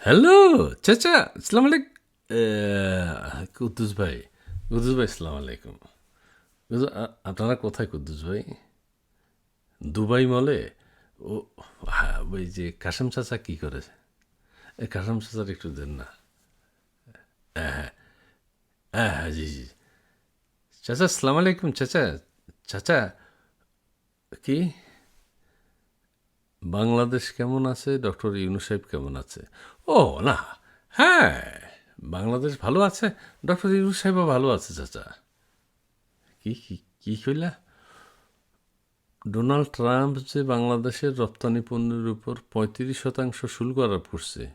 Hello চাচা আসসালামু আলাইকুম কুদ্দুস ভাই কুদ্দুস ভাই আসসালামু আলাইকুম আপনারা কোথায় কুদ্দুস ভাই দুবাই মলে? ও ওই যে কাশেম চাচা কী করেছে এই কাশেম চাচার একটু দেন না। হ্যাঁ হ্যাঁ হ্যাঁ হ্যাঁ জি জি। চাচা আসসালামু আলাইকুম চাচা চাচা, কি? বাংলাদেশ কেমন আছে? ডক্টর ইউনু সাহেব কেমন আছে? ও, না। হ্যাঁ বাংলাদেশ ভালো আছে। ডক্টর ইউনু সাহেবও ভালো আছে, চাচা। কি কি কি কইলা? ডোনাল্ড ট্রাম্প যে বাংলাদেশের রপ্তানি পণ্যের উপর পঁয়ত্রিশ শতাংশ শুল্ক আরোপ করছে।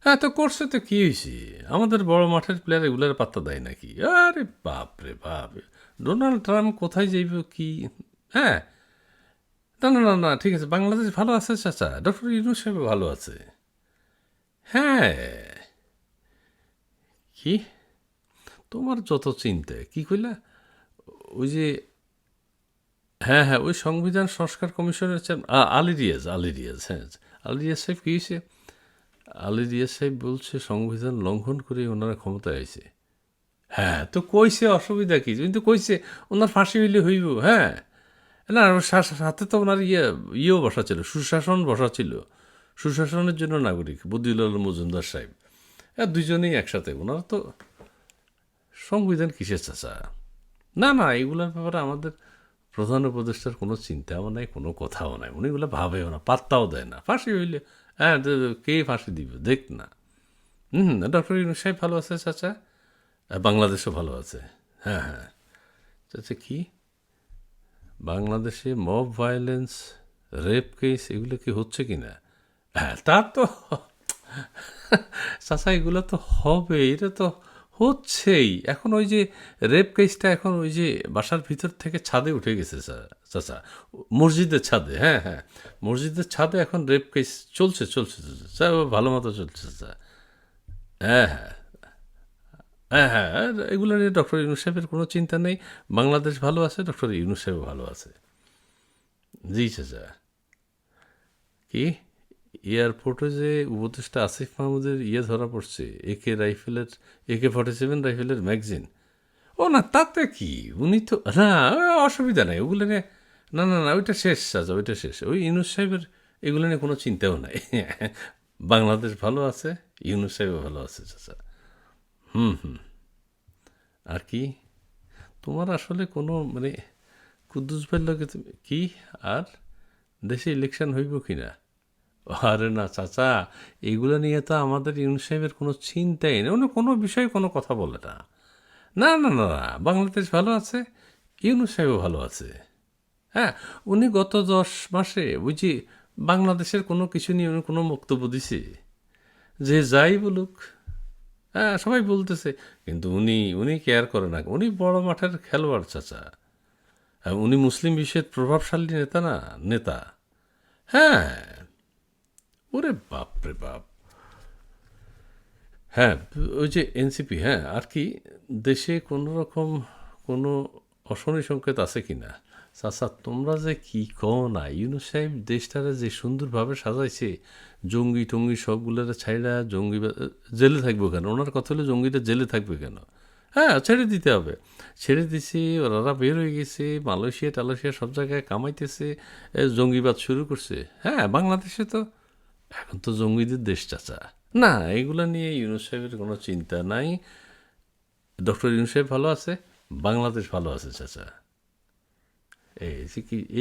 হ্যাঁ তো করছে, তো কি হয়েছে আমাদের বড় মাঠের প্লেয়ার এগুলার পাত্তা দেয় নাকি? আরে বাপ রে বাপ! ডোনাল্ড ট্রাম্প কোথায় যাইব কি? হ্যাঁ না না না না, ঠিক আছে, বাংলাদেশ ভালো আছে, চাচা। ডক্টর ইউনুস সাহেব ভালো আছে। হ্যাঁ। কি? তোমার যত চিন্তা, কি কইলা? ওই যে হ্যাঁ হ্যাঁ ওই সংবিধান সংস্কার কমিশনের আলী রিয়াজ আলী রিয়াজ হ্যাঁ আলী রিয়াজ সাহেব কি হয়েছে আলী রিয়াজ সাহেব বলছে সংবিধান লঙ্ঘন করে ওনারা ক্ষমতায় আইছে। হ্যাঁ তো কইছে অসুবিধা কি? কিন্তু কইছে, ওনার ফাঁসি হইলে হইব হ্যাঁ। না সাথে তো ওনার ইয়ে ইয়েও বসা ছিল, সুশাসন বসা ছিল। সুশাসনের জন্য নাগরিক বদিউল মজুমদার সাহেব। হ্যাঁ দুজনেই একসাথে। ওনারা তো সংবিধান কিসের চাচা? না না, এগুলোর ব্যাপারে আমাদের প্রধান উপদেষ্টার কোনো চিন্তাও নাই, কোনো কথাও নাই। উনি এগুলো ভাবেও না, পাত্তাও দেয় না। ফাঁসি হইলে হ্যাঁ কে ফাঁসি দিবে? দেখ না। হুম ডক্টর ইউনুস সাহেব ভালো আছে চাচা? আর বাংলাদেশও ভালো আছে। হ্যাঁ হ্যাঁ। চাচা, কি? বাংলাদেশে মব ভায়োলেন্স রেপ কেস এগুলো কি হচ্ছে কি না? হ্যাঁ তার তো চাচা, এগুলো তো হবে, এটা তো হচ্ছেই। এখন ওই যে রেপ কেসটা এখন ওই যে বাসার ভিতর থেকে ছাদে উঠে গেছে চাচা। মসজিদের ছাদে হ্যাঁ হ্যাঁ। মসজিদের ছাদে এখন রেপ কেস চলছে চলছে চলছে। ভালো মতো চলছে, চাচা। হ্যাঁ হ্যাঁ। হ্যাঁ হ্যাঁ এগুলো নিয়ে ডক্টর ইউনুস সাহেবের কোনো চিন্তা নেই। বাংলাদেশ ভালো আছে, ডক্টর ইউনুস সাহেব ভালো আছে। জি চাচা। কি? এয়ারপোর্টে যে উপদেষ্টা আসিফ মাহমুদের ইয়ে ধরা পড়ছে একে রাইফেলের একে ফর্টি সেভেন রাইফেলের ম্যাগজিন। ও না, তাতে কি? উনি তো, না, অসুবিধা নাই, ওগুলো নিয়ে, না না না, ওইটা শেষ চাচা, ওইটা শেষ। ওই ইউনুস সাহেবের এগুলো নিয়ে কোনো চিন্তাও নাই। বাংলাদেশ ভালো আছে ইউনুস সাহেবও ভালো আছে চাচা। হুম হুম। আর কি? তোমার আসলে কোনো মানে কুদ্দুস ভাইয়ের লগে কি? আর দেশে ইলেকশন হইব কি না আরে না, চাচা, এগুলো নিয়ে তো আমাদের ইউনুস সাহেবের কোনো চিন্তাই নেই। উনি কোনো বিষয়ে কোনো কথা বলে না। না না না না, বাংলাদেশ ভালো আছে, ইউনুস সাহেবও ভালো আছে। হ্যাঁ উনি গত দশ মাসে বুঝি বাংলাদেশের কোনো কিছু নিয়ে উনি কোনো বক্তব্য দিছে যে যাই বলুক হ্যাঁ সবাই বলতেছে। কিন্তু উনি উনি কেয়ার করে না। উনি বড় মাঠের খেলোয়াড় চাচা। হ্যাঁ, উনি মুসলিম বিশ্বের প্রভাবশালী নেতা না নেতা। হ্যাঁ। ওরে বাপ রে বাপ। হ্যাঁ ওই যে এনসিপি হ্যাঁ আর কি দেশে কোনো রকম কোনো অশনি সংকেত আছে কি না চাচা তোমরা যে কি কও না ইউনুস সাহেব দেশটারে যে সুন্দরভাবে সাজাইছে, জঙ্গি টঙ্গি সবগুলোর ছাইড়া জঙ্গি জেলে থাকবে কেন? ওনার কথা হলে জঙ্গিটা জেলে থাকবে কেন? হ্যাঁ ছেড়ে দিতে হবে। ছেড়ে দিছে ওরা বের হয়ে গেছে, মালয়েশিয়া, টালয়েশিয়া সব জায়গায় কামাইতেছে জঙ্গিবাদ শুরু করছে। হ্যাঁ বাংলাদেশে তো এখন তো জঙ্গিদের দেশ চাচা। না, এগুলো নিয়ে ইউনুস সাহেবের কোনো চিন্তা নাই। ডক্টর ইউনুস সাহেব ভালো আছে? বাংলাদেশ ভালো আছে, চাচা।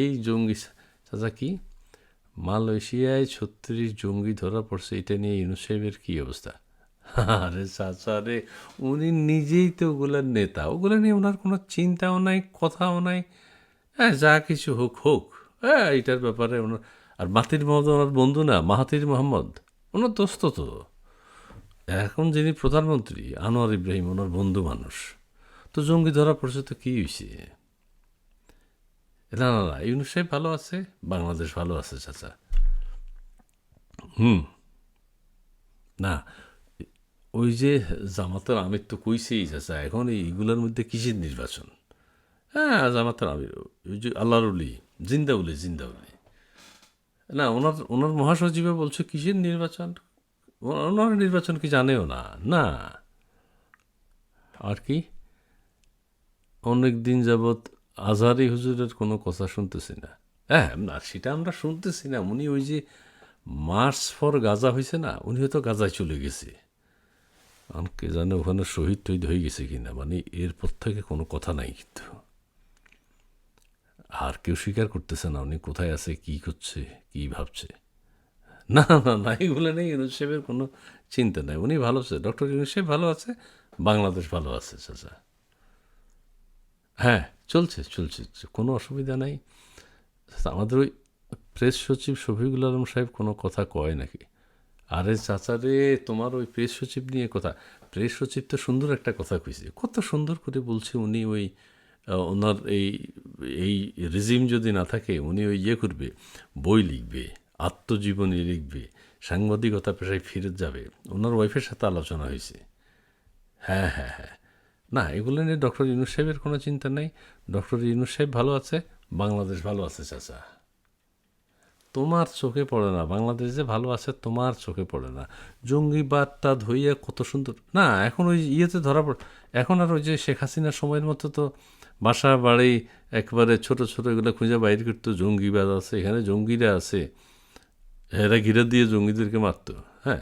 এই জঙ্গি চাচা কি মালয়েশিয়ায় ছত্রিশ জঙ্গি ধরা পড়ছে, এটা নিয়ে ইউনুস সাহেবের কী অবস্থা? আরে চাচা রে, উনি নিজেই তো ওগুলোর নেতা, ওগুলো নিয়ে ওনার কোনো চিন্তাও নাই, কথাও নাই। হ্যাঁ যা কিছু হোক হোক। হ্যাঁ এইটার ব্যাপারে ওনার আর মাতির মোহাম্মদ ওনার বন্ধু না মাহাতির মোহাম্মদ, ওনার দোস্ত তো। এখন যিনি প্রধানমন্ত্রী, আনোয়ার ইব্রাহিম ওনার বন্ধু মানুষ। তো জঙ্গি ধরা পড়ছে তো কী হয়েছে না না না, ইউনুস সাহেব ভালো আছে, বাংলাদেশ ভালো আছে, চাচা। হুম। না, ওই যে জামাতের আমির তো কইছেই, চাচা, এখন এইগুলোর মধ্যে কিসের নির্বাচন? হ্যাঁ জামাতের আমির, ওই যে আল্লাহর উলি জিন্দা উলি জিন্দা উলি না, ওনার ওনার মহাসচিবে বলছে কিসের নির্বাচন? ওনার নির্বাচন কি জানেও না না। আর কি? অনেক দিন যাবৎ আজহারি হুজুরের কোনো কথা শুনতেছি না। হ্যাঁ না, সেটা আমরা শুনতেছি না। উনি ওই যে মার্চ ফর গাজা হয়েছে না উনি হয়তো গাজায় চলে গেছে। আর কে জানে ওখানে শহীদ টহিদ হয়ে গেছে কিনা মানে এরপর থেকে কোনো কথা নাই কিন্তু। আর কেউ স্বীকার করতেছে না উনি কোথায় আছে, কি করছে, কি ভাবছে। না না না, এগুলো নেই ইউনুস কোনো চিন্তা নেই। উনি ভালো আছে। ডক্টর ইউনুস ভালো আছে, বাংলাদেশ ভালো আছে, চাচা। হ্যাঁ চলছে চলছে কোনো অসুবিধা নাই। আমাদের ওই প্রেস সচিব শফিকুল আলম সাহেব কোনো কথা কয় নাকি? আরে চাচা রে, তোমার ওই প্রেস সচিব নিয়ে কথা। প্রেস সচিব তো সুন্দর একটা কথা কইছে। কত সুন্দর করে বলছে উনি ওই ওনার এই এই রিজিম যদি না থাকে, উনি ওই ইয়ে করবে, বই লিখবে, আত্মজীবনী লিখবে, সাংবাদিকতা পেশায় ফিরে যাবে। ওনার ওয়াইফের সাথে আলোচনা হয়েছে। হ্যাঁ হ্যাঁ হ্যাঁ। না এগুলো নিয়ে ডক্টর ইউনুস সাহেবের কোনো চিন্তা নেই। ডক্টর ইউনুস সাহেব ভালো আছে, বাংলাদেশ ভালো আছে, চাচা। তোমার চোখে পড়ে না, বাংলাদেশ যে ভালো আছে, তোমার চোখে পড়ে না। জঙ্গিবাদটা ধইয়া কত সুন্দর। না, এখন ওই ইয়েতে ধরা পড়, এখন আর ওই যে শেখ হাসিনার সময়ের মতো তো বাসা, বাড়ি, একবারে ছোট ছোট এগুলো খুঁজে বাইর করতো জঙ্গিবাদ আছে, এখানে জঙ্গিরা আছে। এরা ঘিরে দিয়ে জঙ্গিদেরকে মারতো হ্যাঁ।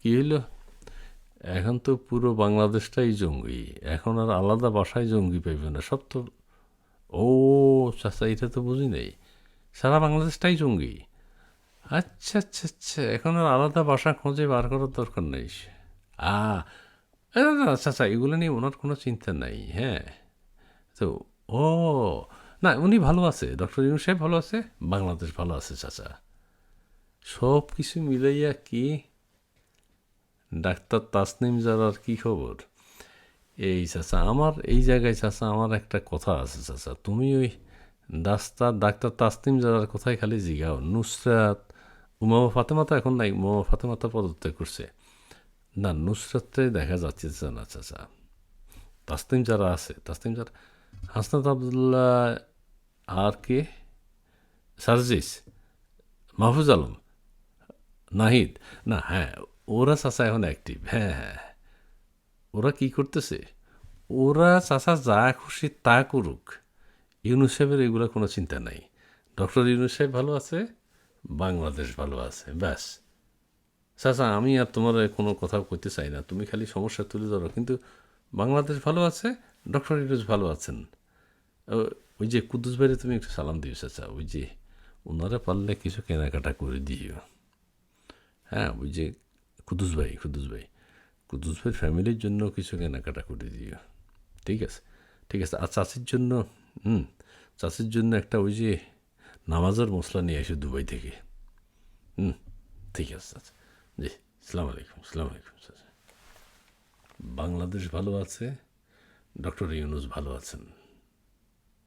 কী হইল? এখন তো পুরো বাংলাদেশটাই জঙ্গি। এখন আর আলাদা বাসায় জঙ্গি পাইবে না। সব তো ও, চাচা, এটা তো বুঝি নেই। সারা বাংলাদেশটাই জঙ্গি। আচ্ছা আচ্ছা আচ্ছা এখন আর আলাদা বাসা খোঁজে বার করার দরকার নেই। আ না চাচা, এগুলো নিয়ে ওনার কোনো চিন্তা নাই হ্যাঁ। তো, ও, না, উনি ভালো আছে, ডক্টর ইউনুস সাহেব ভালো আছে, বাংলাদেশ ভালো আছে, চাচা। সব কিছু মিলাইয়া কি ডাক্তার তাসনিম জারার কি খবর? এই চাচা, আমার, এই জায়গায় চাচা, আমার একটা কথা আছে চাচা। তুমি ওই ডাক্তার ডাক্তার তাসনিম জারার কথাই খালি জিগাও। নুসরাত, উমামা ফাতেমা তো এখন নাই, উমামা ফাতেমা তো পদত্যাগ করছে। না নুসরাতে দেখা যাচ্ছে না চাচা। তাসনিম যারা আছে, তাসনিম যারা হাসনাত আবদুল্লাহ আর কে? সার্জিস, মাহফুজ আলম, নাহিদ। না হ্যাঁ ওরা চাচা এখন অ্যাক্টিভ হ্যাঁ হ্যাঁ। ওরা কি করতেছে? ওরা চাচা যা খুশি তা করুক। ইউনুস সাহেবের এগুলো কোনো চিন্তা নাই। ডক্টর ইউনুস সাহেব ভালো আছে, বাংলাদেশ ভালো আছে, ব্যাস। চাচা আমি আর তোমার কোনো কথা কইতে চাই না। তুমি খালি সমস্যা তুলে ধরো। কিন্তু বাংলাদেশ ভালো আছে, ডক্টর ইউনুস ভালো আছেন। ওই যে কুদ্দুস ভাইরে তুমি একটু সালাম দিও চাচা ওই যে ওনারা পারলে কিছু কেনাকাটা করে দিও। হ্যাঁ ওই যে কুদ্দুস ভাই কুদ্দুস ভাই। কুদ্দুস ভাই ফ্যামিলির জন্য কিছু কেনাকাটা করে দিও। ঠিক আছে? ঠিক আছে। আর চাষির জন্য, হুম, চাষির জন্য একটা ওই যে নামাজের মশলা নিয়ে আসে দুবাই থেকে। হুম, ঠিক আছে আচ্ছা জি, সালাম আলাইকুম সালাম আলাইকুম বাংলাদেশ ভালো আছে, ডক্টর ইউনুস ভালো আছেন।